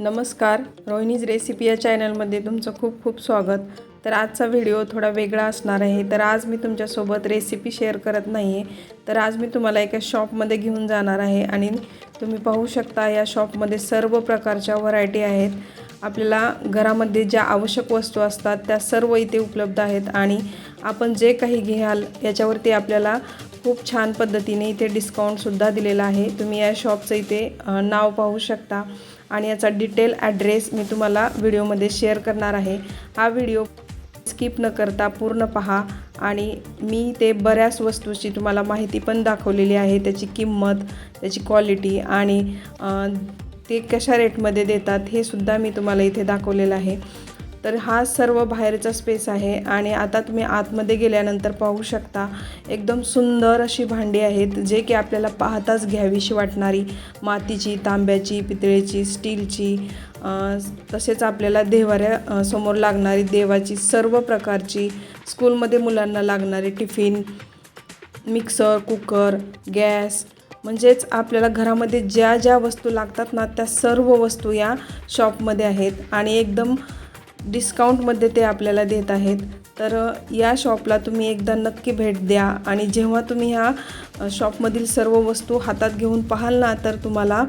नमस्कार रोहिणीज रेसिपी या चॅनलमध्ये तुमचं खूप खूप स्वागत. तर आजचा व्हिडिओ थोडा वेगळा असणार आहे. तर आज मी तुमच्यासोबत रेसिपी शेअर करत नाही आहे तर आज मी तुम्हाला एका शॉपमध्ये घेऊन जाणार आहे आणि तुम्ही पाहू शकता या शॉपमध्ये सर्व प्रकारच्या व्हरायटी आहेत. आपल्याला घरामध्ये ज्या आवश्यक वस्तू असतात त्या सर्व इथे उपलब्ध आहेत आणि आपण जे काही घ्याल याच्यावरती आपल्याला खूप छान पद्धतीने इथे डिस्काउंटसुद्धा दिलेला आहे. तुम्ही या शॉपचं इथे नाव पाहू शकता. आणि याचा डिटेल ॲड्रेस मी तुम्हाला व्हिडिओमध्ये शेअर करणार आहे. हा व्हिडिओ स्किप न करता पूर्ण पहा आणि मी ते बऱ्याच वस्तूची तुम्हाला माहिती पण दाखवलेली आहे. त्याची किंमत त्याची क्वालिटी आणि ते कशा रेटमध्ये देतात हे सुद्धा मी तुम्हाला इथे दाखवलेलं आहे. तर हा सर्व बाहेरचा स्पेस आहे आणि आता तुम्ही आतमध्ये गेल्यानंतर पाहू शकता एकदम सुंदर अशी भांडी आहेत जे की आपल्याला पाहताच घ्यावीशी वाटणारी. मातीची तांब्याची पितळेची स्टीलची तसेच आपल्याला देवाऱ्या समोर लागणारी देवाची सर्व प्रकारची स्कूलमध्ये मुलांना लागणारी टिफिन मिक्सर कुकर गॅस म्हणजेच आपल्याला घरामध्ये ज्या ज्या वस्तू लागतात ना त्या सर्व वस्तू या शॉपमध्ये आहेत. आणि एकदम डिस्काउंटमध्ये ते आपल्याला देत आहेत. तर या शॉपला तुम्ही एकदा नक्की भेट द्या आणि जेव्हा तुम्ही ह्या शॉपमधील सर्व वस्तू हातात घेऊन पाहाल ना तर तुम्हाला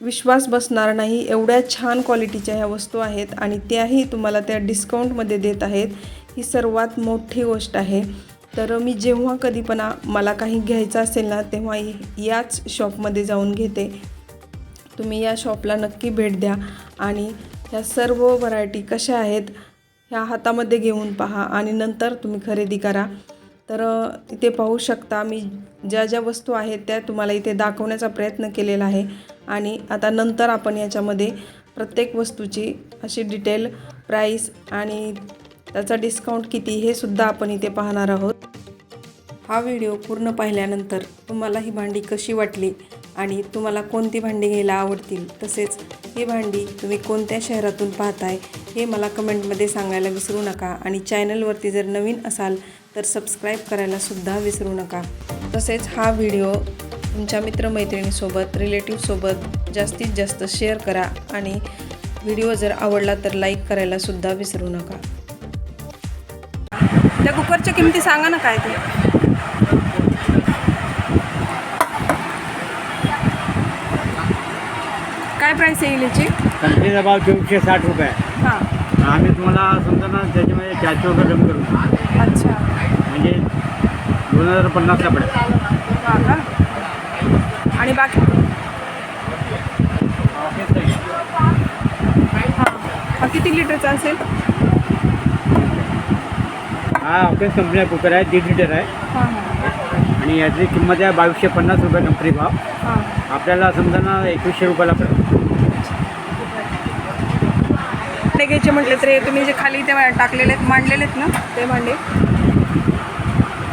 विश्वास बसणार नाही एवढ्या छान क्वालिटीच्या ह्या वस्तू आहेत आणि त्याही तुम्हाला त्या डिस्काउंटमध्ये देत आहेत. ही सर्वात मोठी गोष्ट आहे. तर मी जेव्हा कधी पण मला काही घ्यायचं असेल ना तेव्हा याच शॉपमध्ये जाऊन घेते. तुम्ही या शॉपला नक्की भेट द्या आणि ह्या सर्व व्हरायटी कशा आहेत ह्या हातामध्ये घेऊन पहा आणि नंतर तुम्ही खरेदी करा. तर इथे पाहू शकता मी ज्या ज्या वस्तू आहेत त्या तुम्हाला इथे दाखवण्याचा प्रयत्न केलेला आहे. आणि आता नंतर आपण याच्यामध्ये प्रत्येक वस्तूची अशी डिटेल प्राईस आणि त्याचा डिस्काउंट किती हे सुद्धा आपण इथे पाहणार आहोत. हा व्हिडिओ पूर्ण पाहिल्यानंतर तुम्हाला ही भांडी कशी वाटली आणि तुम्हाला कोणती भांडी घ्यायला आवडतील तसेच ही भांडी तुम्ही कोणत्या शहरातून पाहताय हे मला कमेंटमध्ये सांगायला विसरू नका. आणि चॅनलवरती जर नवीन असाल तर सबस्क्राईब करायलासुद्धा विसरू नका. तसेच हा व्हिडिओ तुमच्या मित्रमैत्रिणीसोबत रिलेटिव्हसोबत जास्तीत जास्त शेअर करा आणि व्हिडिओ जर आवडला तर लाईक करायलासुद्धा विसरू नका. त्या कुकरच्या किमती सांगा ना काय ते. काय प्राईस येईल याची? कंपनीचा भाव चोवीसशे साठ रुपये आहे. हां. आम्ही तुम्हाला समजा ना त्याच्यामध्ये चारशे रुपये कमी करू. अच्छा. म्हणजे दोन हजार पन्नासला पडेल. हां का? आणि बाकी? हां. हा किती लिटरचा असेल? हा ऑफिस कंपनी कुकर आहे दीड लिटर आहे. हां हां. आणि याची किंमत आहे बावीसशे पन्नास रुपये कंपनी भाव. हां. आपल्याला समजा ना एकवीसशे रुपयाला पडेल भांडे घ्यायचे म्हटले तर तुम्ही जे खाली ते टाकलेले आहेत मांडलेले आहेत ना ते भांडे?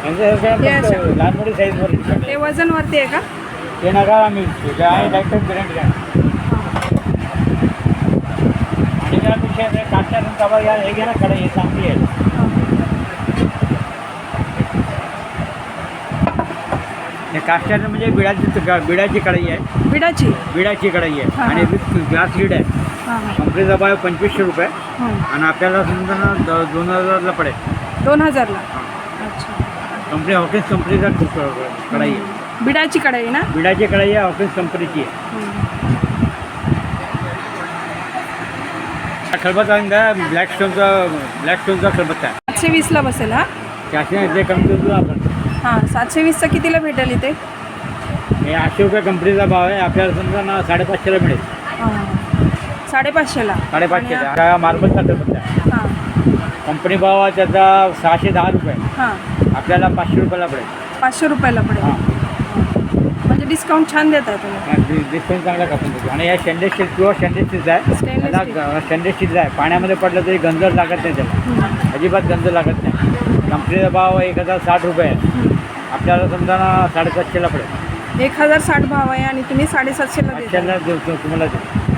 हे. लहान मोठी साईजवर ते वजनवरती आहे का? ते नका आम्ही ते आहे डायरेक्ट गॅरंटी घ्या आणि त्यापेक्षा काढता तवा घ्या हे घ्या ना कडे हे चांगली आहे. हे कास्टर म्हणजे बिडाची बिडाची कढई आहे. बिडाची बिडाची कढई आहे. हा, आणि. विथ ग्लास लीड आहे. कंपनीचा भाव पंचवीसशे रुपये. हां. आणि आपल्याला समजा ना द- दोन हजारला पडेल. दोन हजारला? अच्छा. कंपनी ऑफिस कंपनीचा क- कढई आहे. बिडाची कढई ना? बिडाची कढई आहे ऑफिस कंपनीची आहे. हा. खलबत्ता आहे ब्लॅक स्टोनचा ब्लॅक स्टोनचा खलबत्ता आहे. सातशे वीसला बसेल हा? त्याचे जे कमी देतो आपण. हां सातशे वीसचा कितीला भेटेल इथे? हे आठशे रुपये कंपनीचा भाव आहे आपल्याला समजा ना साडेपाचशेला मिळेल. हां साडेपाचशेला. साडेपाचशे आणि- हा मार्बलचा खलबत्ता आहे हां. कंपनी भाव आहे त्याचा सहाशे दहा रुपये. हां. आपल्याला पाचशे रुपयाला पडेल. पाचशे रुपयाला पडेल. हां. म्हणजे डिस्काउंट छान देत आहे तुम्ही डिस्काउंट चांगला कापून देतो. आणि या स्टेनलेस स्टील प्युअर स्टेनलेस स्टीलचा आहे. Stainless त्याला स्टेनलेस स्टीलचा आहे. पाण्यामध्ये पडलं तरी गंजर लागत नाही त्याला. अजिबात गंज लागत नाही. कंपनीचा भाव एक हजार साठ रुपये आहे. आपल्याला समजा ना साडेसातशेला पडेल. एक हजार साठ भाव आहे आणि तुम्ही साडेसातशेला देता. देतो तुम्हाला देतो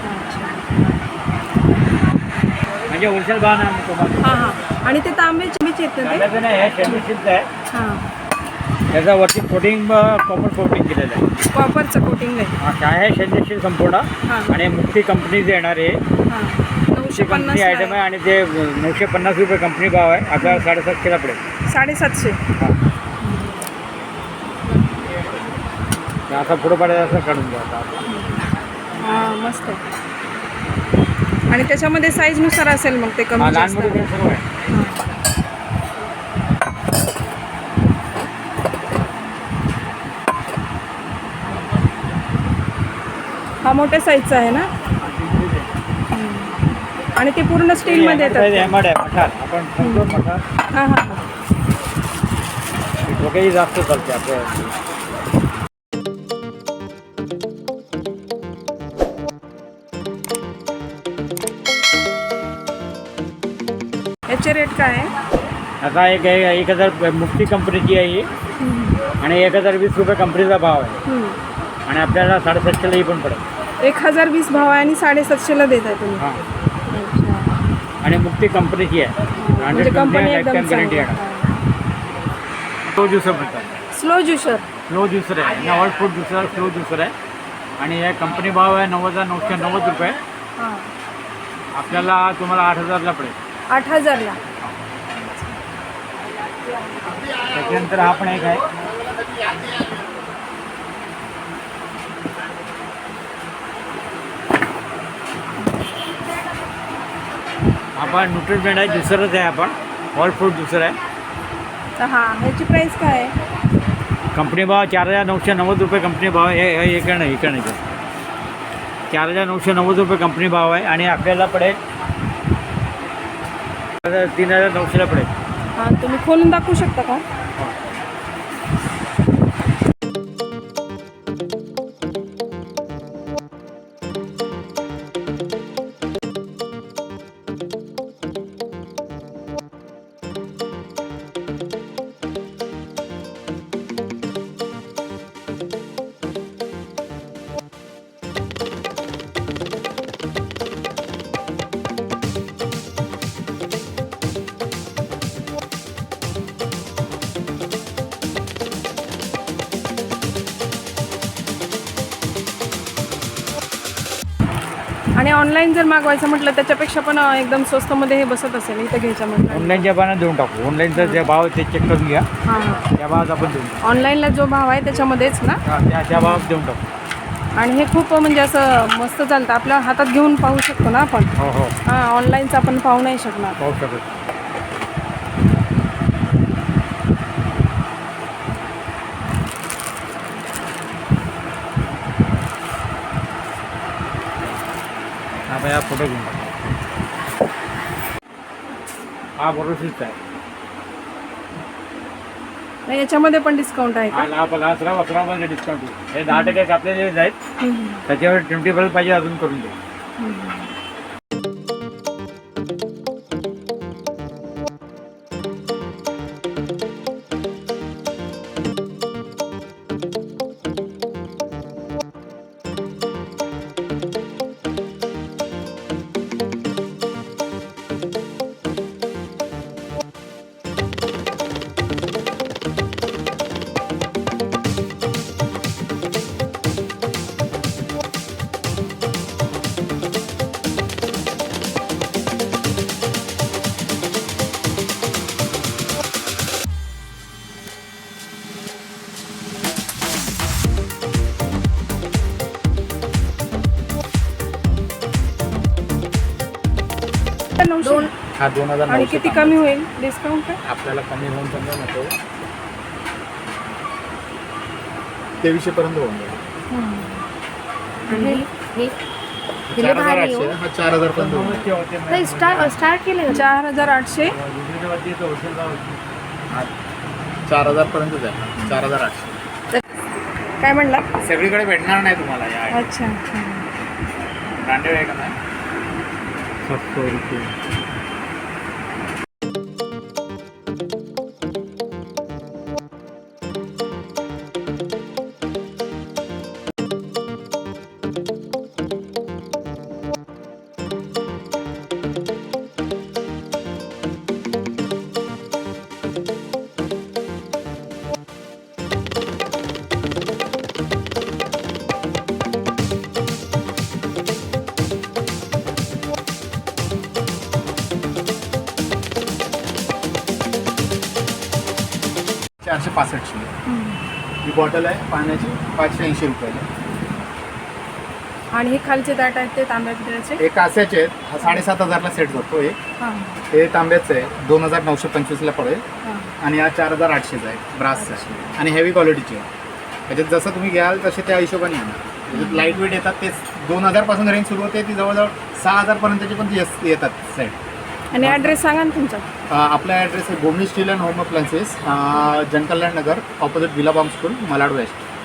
म्हणजे होलसेल भाव ना तुम्हाला हां हां. आणि ते तांबे चिमीचे आहेत ना ते? तांब्याचं नाही हे आहे. हां. त्याचा वरती कोटिंग कॉपर कोटिंग केलेलं आहे. कॉपरचं कोटिंग आहे. हा, काय आहे? संदेशील संपूर्ण. हां. आणि मुक्ती कंपनीचे येणार आहे. हां. नऊशे पन्नास कंपनी आयटम आहे आणि ते नऊशे पन्नास रुपये कंपनी भाव आहे. आपल्याला साडेसातशेला पडेल. साडेसातशे. असा पुढं पडायला असं काढून द्या आता. हां मस्त आहे. आणि त्याच्यामध्ये साईजनुसार असेल मग ते कमी जास्त. हा मोठ्या साईजचा आहे ना? आणि ते पूर्ण स्टीलमध्ये येतात हां हां जास्त चालते आपल्या रेट काय आहे? आता एक एक हजार मुक्ती कंपनीची आहे ही. आणि एक हजार वीस रुपये कंपनीचा भाव आहे. हम्म. आणि आपल्याला साडेसातशेला ही पण पडेल. एक हजार वीस भाव आहे आणि साडेसातशेला देत आहे तुम्ही. हां. अच्छा. आणि मुक्ती कंपनीची आहे. म्हणजे हंड्रेड कंपनी कंपनी एकदम गॅरंटी चांगली आहे. स्लो ज्युसर म्हणतात. स्लो ज्युशर स्लो ज्युसर आहे. नवल फूड ज्युसर स्लो ज्युसर आहे. आणि या कंपनी भाव आहे नव्वद हजार नऊशे नव्वद रुपये. हां. आपल्याला तुम्हाला आठ हजारला पडेल. आठ हजारला. त्याच्यानंतर हा पण एक आहे. आपण न्यूट्रिमेंट आहे ज्युसरच आहे आपण. ऑल फ्रूट ज्युसर आहे. तर हां ह्याची प्राईस काय आहे? कंपनी भाव चार हजार नऊशे नव्वद रुपये कंपनी भाव आहे. हे हे इकडं नाही इकडं. नाही चार हजार नऊशे नव्वद रुपये कंपनी भाव आहे आणि आपल्याला पडेल तीन हजार नऊशेला पडेल. हां तुम्ही खोलून दाखवू शकता का? आणि ऑनलाईन जर मागवायचं म्हटलं त्याच्यापेक्षा पण एकदम स्वस्तमध्ये हे बसत असेल इथं घ्यायचं म्हटलं ऑनलाईनच्या भावानं देऊन टाकू. ऑनलाईनचा जे भाव आहे ते चेक करून घ्या. हां हां. त्या भावात आपण देऊन टाकू. ऑनलाईनला जो भाव आहे त्याच्यामध्येच ना? हा, त्या त्या भावात देऊन टाकू. आणि हे खूप म्हणजे असं मस्त चालतं. आपल्या हातात घेऊन पाहू शकतो ना आपण? हो हो. हां ऑनलाईनचं आपण पाहू नाही शकणार. पाहू शकत हा फोटो घेऊन. हा बरोबरच आहे. नाही, याच्यामध्ये पण डिस्काउंट आहे हा का अकरा मध्ये डिस्काउंट देऊ हे दहा टक्के आपल्याला आहेत. त्याच्यावर ट्वेंटी पर्यंत पाहिजे अजून करून देऊ नऊशे? हा दोन हजार आणि नऊशे किती कमी होईल? डिस्काउंट काय? आपल्याला कमी होऊन समजा नको तेवीसशे पर्यंत होऊन जाईल. हे? हे चार हजार भारी आठशे. हो. चार हजार पर्यंत होऊन जाईल. नाही स्टार्ट स्टार्ट केलं का? चार हजार आठशे? चार हजार पर्यंतच आहे चार हजार आठशे. काय म्हणला? सगळीकडे भेटणार नाही तुम्हाला या अच्छा अच्छा. ब्रँडेड आहे का नाही चारशे पासष्टची. ही बॉटल आहे पाण्याची पाचशे ऐंशी रुपयाला. आणि हे खालचे ताट आहेत ते तांब्या पितळेचे हे कास्याचे आहेत. हा साडेसात हजारला सेट जातो एक. हां. हे तांब्याचं आहे. दोन हजार नऊशे पंचवीसला पडेल. हां. आणि हा चार हजार आठशेचा आहे ब्रासचा आहे आणि हेवी क्वालिटीचे आहे. त्याच्यात जसं तुम्ही घ्याल तसे त्या हिशोबाने येणार लाइट वेट येतात ते दोन हजारपासून रेंज सुरू होते ती जवळजवळ सहा हजारपर्यंतचे पण येस- येतात सेट आणि ॲड्रेस सांगा ना तुमचा. आपला ॲड्रेस आहे Bhumi steel and home appliances Jankalyan Nagar opposite विलाबाम school Malad waste